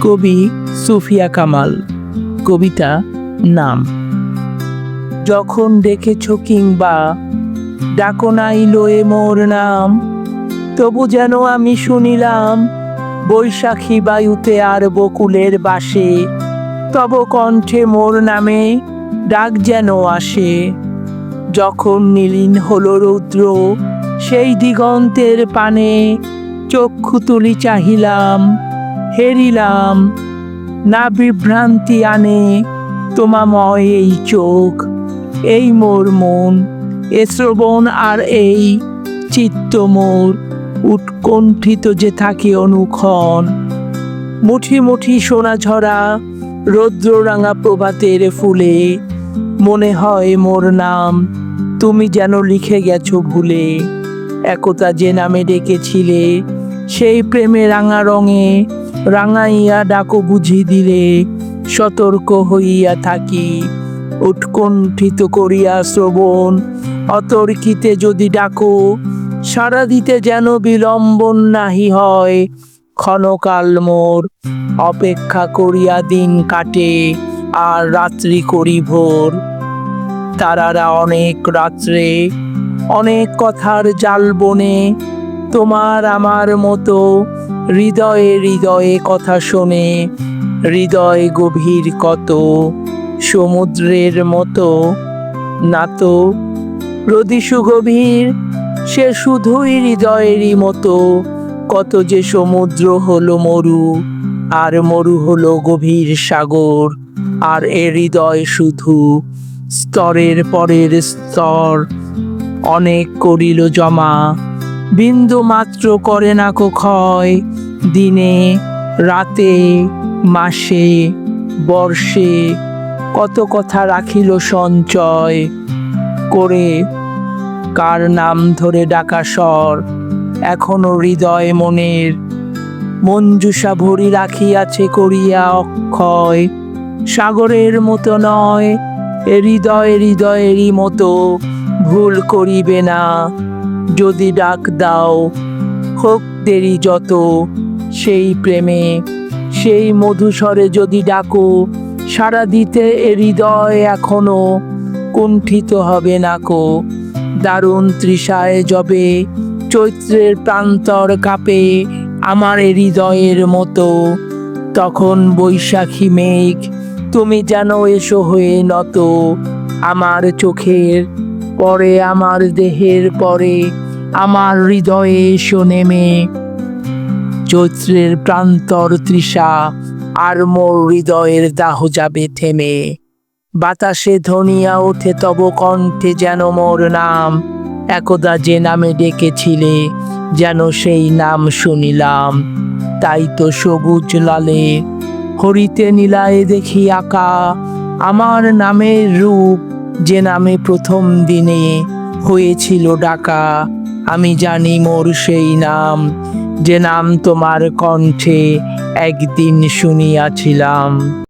কবি সুফিয়া কামাল। কবিতা নাম। যখন ডেকেছ কিংবা ডাকো নাই লয়ে মোর নাম, তবু যেন আমি শুনিলাম, বৈশাখী বায়ুতে আর বকুলের বাসে, তব কণ্ঠে মোর নামে ডাক যেন আসে। যখন নীলিন হলো রৌদ্র, সেই দিগন্তের পানে চক্ষু তুলি চাহিলাম হেরিলাম। না বিভ্রান্তি আনে তোমাময় এই চোখ, এই মোর মন, এ শ্রবণ আর এই চিত্ত মোর, উৎকণ্ঠিত যে থাকে অনুক্ষণ। মুঠি মুঠি সোনা ঝরা রৌদ্ররাঙা প্রভাতের ফুলে, মনে হয় মোর নাম, তুমি যেন লিখে গেছো ভুলে। একতা যে নামে ডেকেছিলে, সেই প্রেমে রাঙা রঙে রাঙাইয়া ডাকো বুঝি দিলে, সতর্ক হইয়া থাকি। উৎকণ্ঠিত করিয়া শ্রবণ, অতর্কিতে যদি ডাকো সারা দিতে যেন বিলম্বন নাহি হয়। ক্ষণকাল মোর অপেক্ষা করিয়া দিন কাটে, আর রাত্রি করি ভোর। তারারা অনেক রাত্রে, অনেক কথার জাল বনে তোমার আমার মতো হৃদয়ে হৃদয়ে কথা শোনে, হৃদয় গভীর কত সমুদ্রের মতো না তো রদিশু গভীর সে শুধুই হৃদয়েরই মতো। কত যে সমুদ্র হলো মরু, আর মরু হলো গভীর সাগর, আর এ হৃদয় শুধু স্তরের পরের স্তর। অনেক করিল জমা বিন্দু মাত্র করে না কো ক্ষয়। দিনে, রাতে, মাসে, বর্ষে কত কথা রাখিল সঞ্চয়। করে কার নাম ধরে ডাকা স্বর, এখনও হৃদয় মনের। মঞ্জুষা ভরি রাখিয়াছে করিয়া অক্ষয়। সাগরের মতো নয় হৃদয় হৃদয়েরই মতো, ভুল করিবে না। যদি ডাক দাও, হোক দেরি যত। সেই প্রেমে, সেই মধুস্বরে যদি ডাকো সারা দিতে এ হৃদয় এখনও কুণ্ঠিত হবে না কো। দারুণ তৃষায় যবে চৈত্রের প্রান্তর কাপে আমার হৃদয়ের মতো। তখন বৈশাখী মেঘ, তুমি যেন এসো হয়ে নত। আমার চোখের পরে, আমার দেহের পরে আমার হৃদয়ে এসো নেমে। চৈত্রের প্রান্তর তৃষা, আর মোর হৃদয়ের দাহ যাবে থেমে। বাতাসে ধনিয়া ওঠে তব কণ্ঠে যেন মোর নাম। একদা যে নামে ডেকেছিলে, যেন সেই নাম শুনিলাম। তাই তো সবুজ লালে, হরিতে নীলায় দেখি আঁকা। আমার নামের রূপ যে নামে প্রথম দিনে হয়েছিল ডাকা। আমি জানি মোর সেই নাম যে নাম তোমার কণ্ঠে একদিন শুনিয়াছিলাম।